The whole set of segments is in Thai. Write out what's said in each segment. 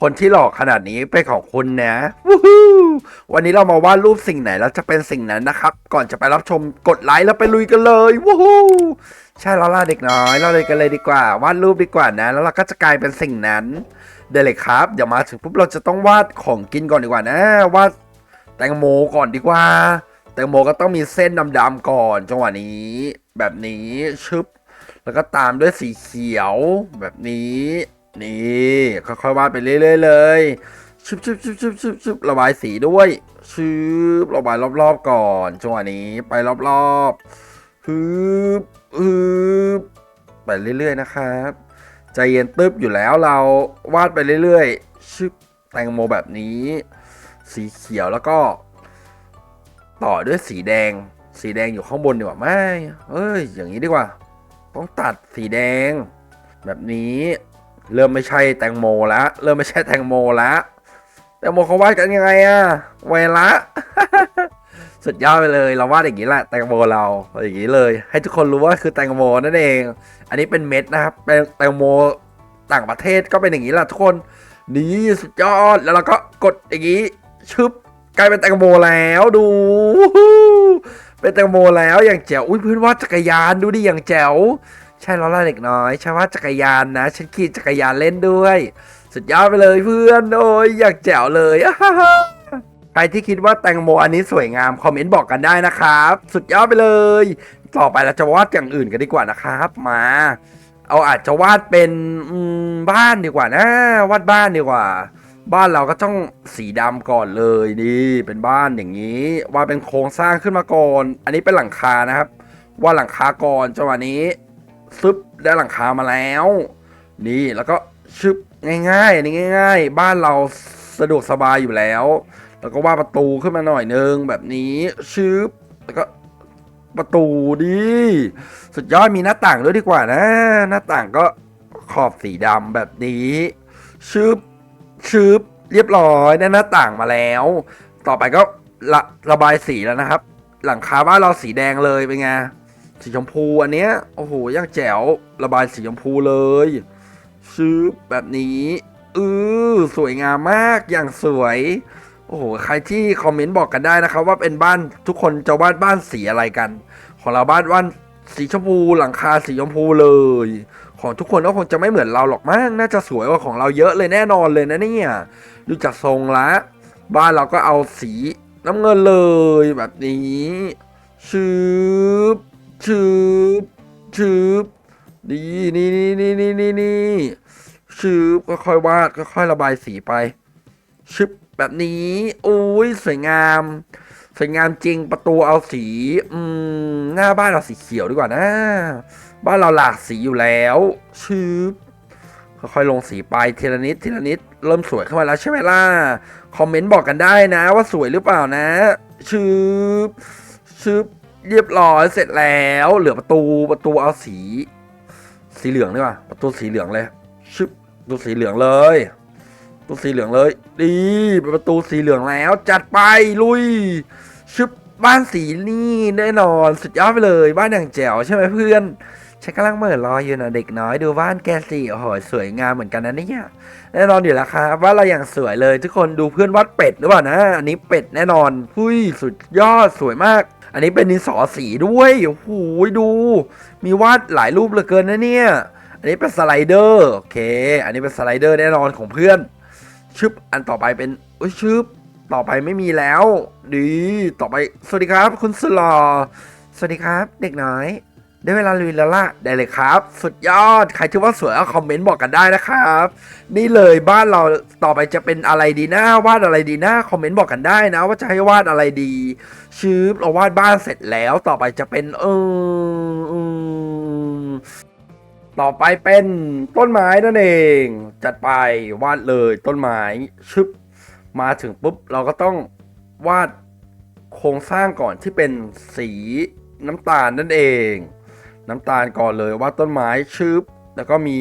คนที่หลอกขนาดนี้เป็นของคุณนะวู้ฮู้วันนี้เรามาวาดรูปสิ่งไหนแล้วจะเป็นสิ่งนั้นนะครับ ก่อนจะไปรับชมกดไลค์แล้วไปลุยกันเลยวู้ฮู้ใช่แล้วล่ะเด็กน้อย เราเลยกันเลยดีกว่าวาดรูปดีกว่านะ แล้วเราก็จะกลายเป็นสิ่งนั้น เดี๋ยวเลยครับเดี๋ยวมาถึงปุ๊บเราจะต้องวาดของกินก่อนดีกว่านะวาดแตงโมก่อนดีกว่า แตงโมก็ต้องมีเส้นดำๆก่อน จังหวะนี้ แบบนี้ชึบแล้วก็ตามด้วยสีเขียวแบบนี้ นี่ค่อยๆวาดไปเรื่อยๆเลยชึบชึบชึบชึบชึบชึบระบายสีด้วยชึบระบายรอบๆก่อนจังหวะนี้ไปรอบๆฮึบฮึบไปเรื่อยๆนะครับใจเย็นตึ๊บอยู่แล้วเราวาดไปเรื่อยๆชึบแตงโมแบบนี้ สีเขียวแล้วก็ ต่อด้วยสีแดง สีแดงอยู่ข้างบนดีกว่าไม่เอ้ยอย่างนี้ดีกว่า ต้องตัดสีแดง แบบนี้ เริ่มไม่ใช่แตงโมแล้วเริ่มไม่ใช่แตงโมแล้วแตงโมเขาวาดกันยังไงอะไวละสุดยอดไปเลย เราวาดอย่างนี้แหละแตงโมเราอย่างนี้เลย ให้ทุกคนรู้ว่าคือแตงโมนั่นเอง อันนี้เป็นเม็ดนะครับเป็นแตงโมต่างประเทศก็เป็นอย่างนี้แหละทุกคนนี่สุดยอดแล้วเราก็กดอย่างนี้ชึบกลายเป็นแตงโมแล้วดู เป็นแตงโมแล้วอย่างแจ๋วอุ้ยเพื่อนวาดจักรยานดูดิอย่างแจ๋ว ใช่ล้วล่ะเด็กน้อยใช่ว่าจักรยานนะ ฉันขี่จักรยานเล่นด้วย สุดยอดไปเลยเพื่อน โอ้ยอยากแจ๋วเลยใครที่คิดว่าแตงโมอันนี้สวยงาม คอมเมนต์บอกกันได้นะครับ สุดยอดไปเลย ต่อไปเราจะวาดอย่างอื่นกันดีกว่านะครับ มา เอาอาจจะวาดเป็นบ้านดีกว่านะ วาดบ้านดีกว่า บ้านเราก็ต้องสีดำก่อนเลยนี่เป็นบ้านอย่างนี้ วาดเป็นโครงสร้างขึ้นมาก่อน อันนี้เป็นหลังคานะครับ วาดหลังคาก่อนจังหวะนี้ ซึบได้หลังคามาแล้ว นี่แล้วก็ชึบง่ายๆนนี้ง่าย ๆ บ้านเราสะดวกสบายอยู่แล้ว แล้วก็วาประตูขึ้นมาหน่อยนึงแบบนี้ชึบแล้วก็ประตูดีสุดยอดมีหน้าต่างด้วยดีกว่านะ หน้าต่างก็ขอบสีดำแบบนี้ชึบชึบเรียบร้อยได้หน้าต่างมาแล้ว ต่อไปก็ระระบายสีแล้วนะครับ หลังคาบ้านเราสีแดงเลยเป็นไง สีชมพูอันเนี้ยโอ้โหยังแจ๋วระบายสีชมพูเลยซื้อแบบนี้อือสวยงามมากอย่างสวย โอ้โหใครที่คอมเมนต์บอกกันได้นะครับ ว่าเป็นบ้านทุกคนจะวาดบ้านสีอะไรกัน ของเราบ้านว่านสีชมพูหลังคาสีชมพูเลย ของทุกคนก็คงจะไม่เหมือนเราหรอกมั้งน่าจะสวยกว่าของเราเยอะเลยแน่นอนเลยนะเนี่ยดูจากทรงละ บ้านเราก็เอาสีน้ำเงินเลยแบบนี้ชืบ ชืบชืบนี่นี่นี่นี่นี่นี่นี่ชืบค่อยๆวาดค่อยๆระบายสีไปชึบแบบนี้โอ้ยสวยงาม สวยงามจริงประตูเอาสี อืมหน้าบ้านเราสีเขียวดีกว่านะ บ้านเราหลากสีอยู่แล้วชืบค่อยๆลงสีไปทีละนิดทีละนิดเริ่มสวยขึ้นมาแล้วใช่ไหมล่ะ คอมเมนต์บอกกันได้นะ ว่าสวยหรือเปล่านะชืบชืบ เรียบร้อยเสร็จแล้ว เหลือประตูประตูเอาสี สีเหลืองดีกว่าประตูสีเหลืองเลยชึบประตูสีเหลืองเลยประตูสีเหลืองเลยดีเป็นประตูสีเหลืองแล้ว จัดไปลุยชึบบ้านสีนี่แน่นอนสุดยอดไปเลยบ้านอย่างแจ๋วใช่ไหมเพื่อนฉันกำลังเหม่อรออยู่นะเด็กน้อยดูบ้านแกสิโอ้โหสวยงามเหมือนกันนะเนี่ยแน่นอนอยู่แล้วครับว่าเราอย่างสวยเลย ทุกคนดูเพื่อนวัดเป็ดหรือเปล่านะ อันนี้เป็ดแน่นอนหุ้ยสุดยอดสวยมาก อันนี้เป็นดินสอสีด้วยโอ้โหดู มีวาดหลายรูปเหลือเกินนะเนี่ย อันนี้เป็นสไลเดอร์โอเค อันนี้เป็นสไลเดอร์แน่นอนของเพื่อนชึบอันต่อไปเป็นอุ้ยชึบต่อไปไม่มีแล้ว ดี ต่อไป สวัสดีครับ คุณสลอ สวัสดีครับ เด็กน้อย ได้เวลาลุยแล้วล่ะได้เลยครับ สุดยอด ใครที่ว่าสวยก็คอมเมนต์บอกกันได้นะครับ นี่เลยบ้านเราต่อไปจะเป็นอะไรดีนะวาดอะไรดีนะคอมเมนต์บอกกันได้นะ ว่าจะให้วาดอะไรดี ชืบเราวาดบ้านเสร็จแล้วต่อไปจะเป็นเอออืมต่อไปเป็นต้นไม้นั่นเอง จัดไปวาดเลยต้นไม้ชึบมาถึงปุ๊บเราก็ต้องวาดโครงสร้างก่อนที่เป็นสีน้ำตาลนั่นเอง น้ำตาลก่อนเลยว่าต้นไม้ชึบแล้วก็มี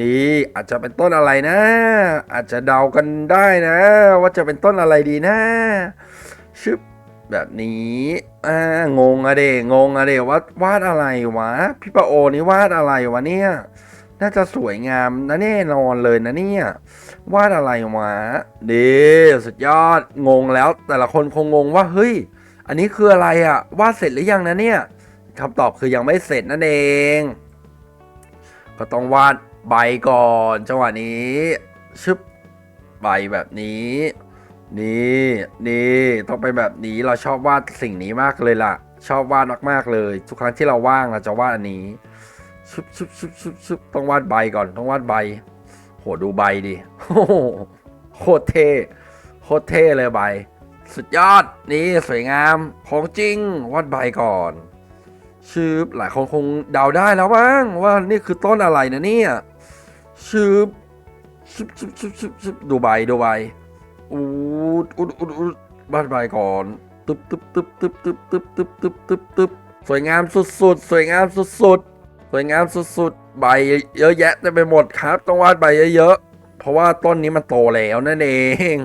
นี่อาจจะเป็นต้นอะไรนะ อาจจะเดากันได้นะ ว่าจะเป็นต้นอะไรดีนะชึบแบบนี้อ่างงอะเดงงอะเดว่าวาดอะไรวะพี่ปะโอนี่วาดอะไรวะเนี่ยน่าจะสวยงามนะแน่นอนเลยนะเนี่ยวาดอะไรวะดีสุดยอดงงแล้วแต่ละคนคงงงว่าเฮ้ย อันนี้คืออะไรอะวาดเสร็จหรือยังนะเนี่ย คำตอบคือยังไม่เสร็จนั่นเอง ก็ต้องวาดใบก่อนจังหวะนี้ชึบใบแบบนี้ นี่นี่ต้องไปแบบนี้เราชอบวาดสิ่งนี้มากเลยล่ะ ชอบวาดมากๆเลย ทุกครั้งที่เราว่างเราจะวาดอันนี้ชึบชึบชึบชึบชึบต้องวาดใบก่อนต้องวาดใบโหดูใบดิโคตรเท่โคตรเท่เลยใบ สุดยอดนี่สวยงามของจริงวาดใบก่อน ชืบหลายคนคงเดาได้แล้วบ้างว่านี่คือต้นอะไรนะเนี่ยชืบชืบชืบชืบชืบชืบดูใบดูใบอูดอูดอูดอูดวาดใบก่อนตึ๊บตึ๊บตึ๊บตึ๊บตึ๊บตึ๊บตึ๊บตึ๊บตึ๊บตึ๊บสวยงามสุดๆสวยงามสุดๆสวยงามสุดๆใบเยอะแยะเต็มไปหมดครับ ต้องวาดใบเยอะๆเพราะว่าต้นนี้มันโตแล้วนั่นเอง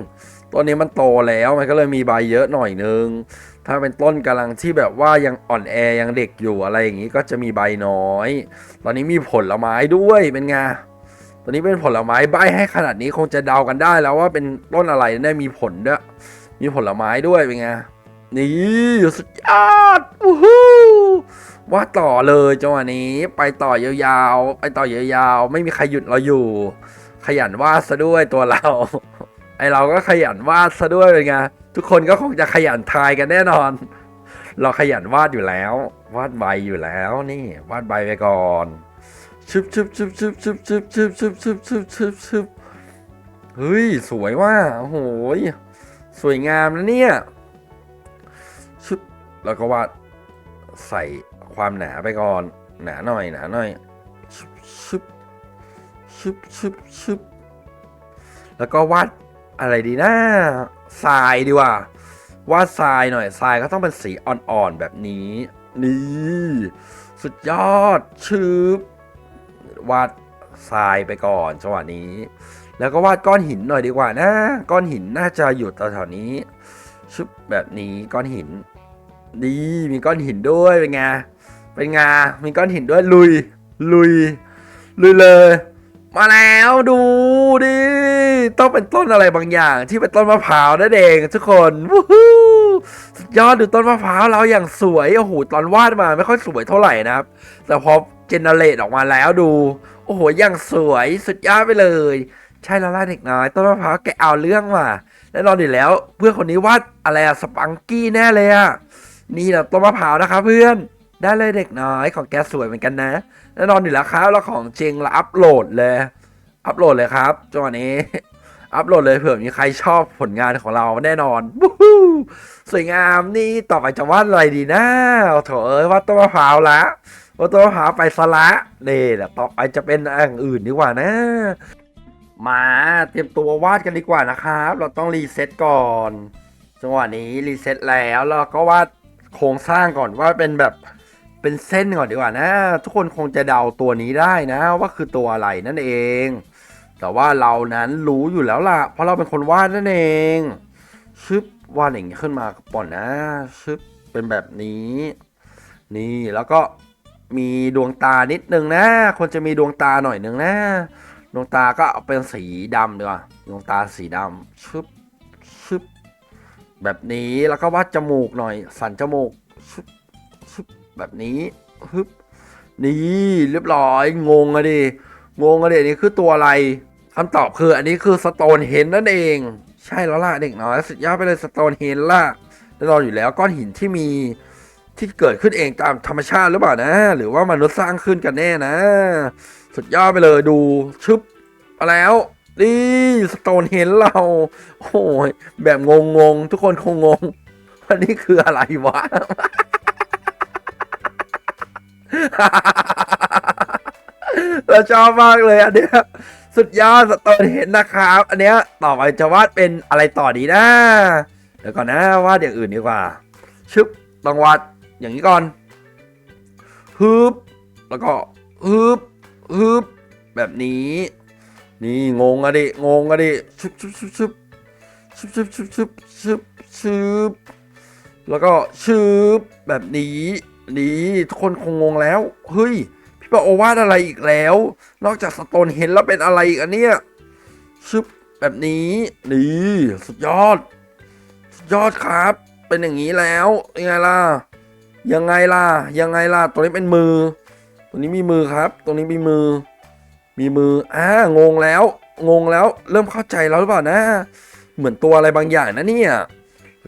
ต้นนี้มันโตแล้วมันก็เลยมีใบเยอะหน่อยนึง ถ้าเป็นต้นกำลังที่แบบว่ายังอ่อนแอยังเด็กอยู่อะไรอย่างนี้ก็จะมีใบน้อย ตอนนี้มีผลไม้ด้วยเป็นไงตอนนี้เป็นผลไม้ใบให้ขนาดนี้คงจะเดากันได้แล้วว่าเป็นต้นอะไรได้มีผลด้วยมีผลไม้ด้วยเป็นไงนี่สุดยอดวู้ฮู้ว่าต่อเลยจังหวะนี้ไปต่อยาวๆ ไปต่อยาวๆ ไม่มีใครหยุดเราอยู่ ขยันว่าซะด้วยตัวเรา ไอเราก็ขยันวาดซะด้วยเป็นไงทุกคนก็คงจะขยันทายกันแน่นอน เราขยันวาดอยู่แล้ว วาดใบอยู่แล้วนี่ วาดใบไปก่อนชึบชึบชึบชึบชึบชึบชึบชึบชึบชึบชึบชึบเฮ้ยสวยว่าโอ้โหสวยงามนะเนี่ยชึบแล้วก็วาดใส่ความหนาไปก่อน หนาหน่อยหนาหน่อยชึบชึบชึบชึบชึบแล้วก็วาด อะไรดีนะทรายดีกว่าวาดทรายหน่อยทรายก็ต้องเป็นสีอ่อนๆแบบนี้ นี่ สุดยอดชืบวาดทรายไปก่อนจังหวะนี้ แล้วก็วาดก้อนหินหน่อยดีกว่านะ ก้อนหินน่าจะอยู่แถวๆนี้ชึบแบบนี้ก้อนหิน ดีมีก้อนหินด้วยเป็นไงเป็นไงมีก้อนหินด้วยลุย ลุย ลุยเลย มาแล้วดูดิ ต้องเป็นต้นอะไรบางอย่าง ที่เป็นต้นมะพร้าวนั่นเองทุกคนวู้ฮู้สุดยอดดูต้นมะพร้าวเราอย่างสวยโอ้โหตอนวาดมาไม่ค่อยสวยเท่าไหร่นะครับ แต่พอเจเนเรตออกมาแล้วดู โอ้โหอย่างสวยสุดยอดไปเลย ใช่แล้วล่ะเด็กน้อยต้นมะพร้าวแกเอาเรื่องว่ะแน่นอนอยู่แล้ว เพื่อนคนนี้วาดอะไรอะสปังกี้แน่เลยอะนี่แหละต้นมะพร้าวนะครับเพื่อนได้เลยเด็กน้อยของแกสวยเหมือนกันนะแน่นอนอยู่แล้วครับแล้วของจริงเราอัพโหลดเลย อัพโหลดเลยครับจังหวะนี้ อัพโหลดเลยเผื่อมีใครชอบผลงานของเราแน่นอนวู้ฮู้สวยงามนี่ต่อไปจะวาดอะไรดีนะโถเอ้ยวาดต้นมะพร้าวละวาดต้นมะพร้าวไปสละนี่แหละต่อไปจะเป็นอย่างอื่นดีกว่านะ มาเตรียมตัววาดกันดีกว่านะครับ เราต้องรีเซ็ตก่อนจังหวะนี้รีเซ็ตแล้วเราก็วาดโครงสร้างก่อนว่าเป็นแบบเป็นเส้นก่อนดีกว่านะ ทุกคนคงจะเดาตัวนี้ได้นะ ว่าคือตัวอะไรนั่นเอง แต่ว่าเรานั้นรู้อยู่แล้วล่ะ เพราะเราเป็นคนวาดนั่นเองชึบวาดอย่างนี้ขึ้นมาก่อนนะชึบเป็นแบบนี้ นี่แล้วก็มีดวงตานิดนึงนะควรจะมีดวงตาหน่อยนึงนะ ดวงตาก็เอาเป็นสีดำดีกว่าดวงตาสีดำชึบชึบแบบนี้แล้วก็วาดจมูกหน่อย สันจมูกชึบชึบแบบนี้ฮึบนี่เรียบร้อยงงอะดิงงอะเด็กนี่คือตัวอะไร คำตอบคืออันนี้คือสโตนเฮนนั่นเอง ใช่แล้วล่ะเด็กน้อยสุดยอดไปเลยสโตนเฮนล่ะแน่นอนอยู่แล้วก้อนหินที่มีที่เกิดขึ้นเองตามธรรมชาติหรือเปล่านะ หรือว่ามนุษย์สร้างขึ้นกันแน่นะ สุดยอดไปเลยดูชึบมาแล้วนี่สโตนเฮนเรา โอ้ยแบบงงงๆทุกคนคงงงว่านี่คืออะไรวะ เราชอบมากเลยอันเนี้ย สุดยอดสโตนเห็นนะครับ อันเนี้ยต่อไปจะวาดเป็นอะไรต่อดีนะเดี๋ยวก่อนนะวาดอย่างอื่นดีกว่า ชึบต้องวาดอย่างนี้ก่อนฮึบแล้วก็ฮึบฮึบแบบนี้ นี่งงอะดิงงอะดิชึบชึบชึบชึบชึบชึบชึบชึบชึบชึบแล้วก็ชึบแบบนี้ นี่ทุกคนคงงงแล้วเฮ้ย พพี่ปาโอวาดอะไรอีกแล้ว นอกจากสโตนเห็นแล้วเป็นอะไรอีกอันเนี้ยชึบแบบนี้นี่สุดยอด สุดยอดครับ เป็นอย่างนี้แล้วยังไงล่ะยังไงล่ะยังไงล่ะตัวนี้เป็นมือ ตัวนี้มีมือครับ ตัวนี้มีมือ มีมืออ่างงแล้ว งงแล้ว เริ่มเข้าใจแล้วหรือเปล่านะ เหมือนตัวอะไรบางอย่างนะเนี่ย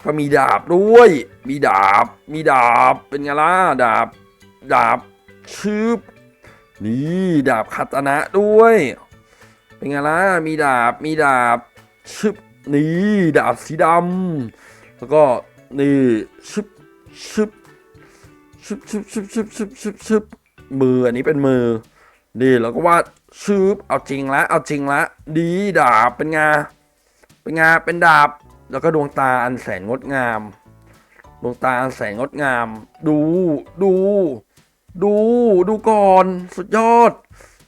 ก็มีดาบด้วย มีดาบ มีดาบ เป็นไงล่ะ ดาบ ดาบชืบ นี่ดาบคาตนะด้วย เป็นไงล่ะ มีดาบ มีดาบ ชึบ นี่ดาบสีดำ แล้วก็นี่ชึบ ชึบ ชึบชึบชึบชึบชึบชึบชึบมืออันนี้เป็นมือนี่แล้วก็วาดชึบ เอาจริงละ เอาจริงละ ดีดาบ เป็นไง เป็นไง เป็นดาบ แล้วก็ดวงตาอันแสนงดงาม ดวงตาอันแสนงดงาม ดู ดู ดูดูก่อน สุดยอด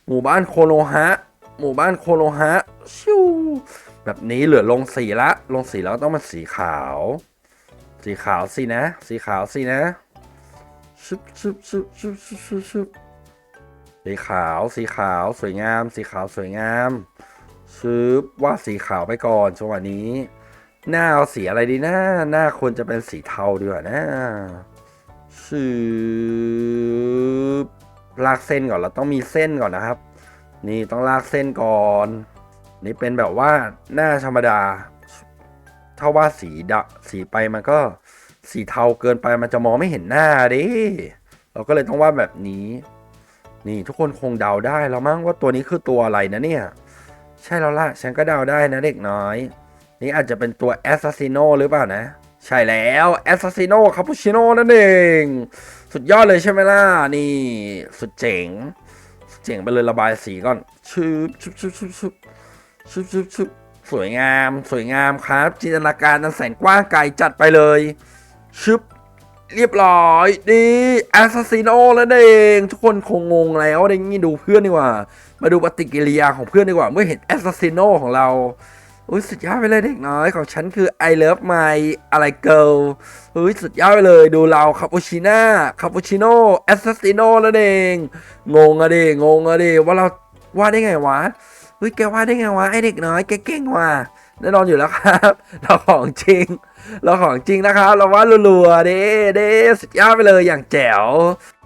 หมู่บ้านโคโนฮะ หมู่บ้านโคโนฮะ ชิว แบบนี้เหลือลงสีละ ลงสีแล้วต้องเป็นสีขาว สีขาวสินะ สีขาวสินะชึบชึบชึบชึบชึบชึบชึบสีขาว สีขาว สวยงาม สีขาวสวยงามชึบว่าดสีขาวไปก่อนจังหวะนี้ หน้าเอาสีอะไรดีนะ หน้าควรจะเป็นสีเทาดีกว่านะ ชืบลากเส้นก่อนเราต้องมีเส้นก่อนนะครับ นี่ต้องลากเส้นก่อน นี่เป็นแบบว่าหน้าธรรมดา ถ้าว่าสีดะสีไปมันก็สีเทาเกินไปมันจะมองไม่เห็นหน้าดิเราก็เลยต้องวาดแบบนี้ นี่ทุกคนคงเดาได้แล้วมั้งว่าตัวนี้คือตัวอะไรนะเนี่ย ใช่แล้วล่ะฉันก็เดาได้นะเด็กน้อย นี่อาจจะเป็นตัวแอสซัสซิโนหรือเปล่านะ ใช่แล้วแอสซัสซิโนคาปูชิโนนั่นเอง สุดยอดเลยใช่ไหมล่ะ นี่ สุดเจ๋ง สุดเจ๋งไปเลยระบายสีก่อนชืบชุบชุบชุบชุบชุบชุบชุบสวยงาม สวยงามครับ จินตนาการอันแสนกว้างไกลจัดไปเลยชึบเรียบร้อยดีแอสซัสซิโนแล้วเองทุกคนคงงงแล้วดี๋ยวนี้ดูเพื่อนดีกว่า มาดูปฏิกิริยาของเพื่อนดีกว่า เมื่อเห็นแอสซัสซิโนของเรา อุ้ยสุดยอดไปเลยเด็กน้อยของฉันคือ I love my อะไร girl อุ้ยสุดยอดไปเลยดูเราคาปูชิน่าคาปูชิโน่แอสซัสซิโน่แล้วเองงงอะดิงงอะดิว่าเราวาดได้ไงวะเฮ้ยแกวาดได้ไงวะไอเด็กน้อยแกเก่งว่ะแน่นอนอยู่แล้วครับ เราของจริง เราของจริงนะครับ เราว่ารัวๆเด้เด้สุดยอดไปเลยอย่างแจ๋ว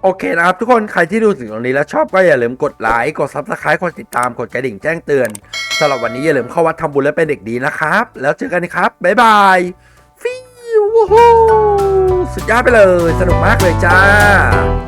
โอเคนะครับทุกคนใครที่ดูถึงตรงนี้แล้วชอบก็อย่าลืมกดไลค์กดซับสไครต์กดติดตามกดกระดิ่งแจ้งเตือนสำหรับวันนี้อย่าลืมเข้าวัดทำบุญและเป็นเด็กดีนะครับ แล้วเจอกันนะครับ บ๊ายบายฟิววู้ฮู้สุดยอดไปเลย สนุกมากเลยจ้า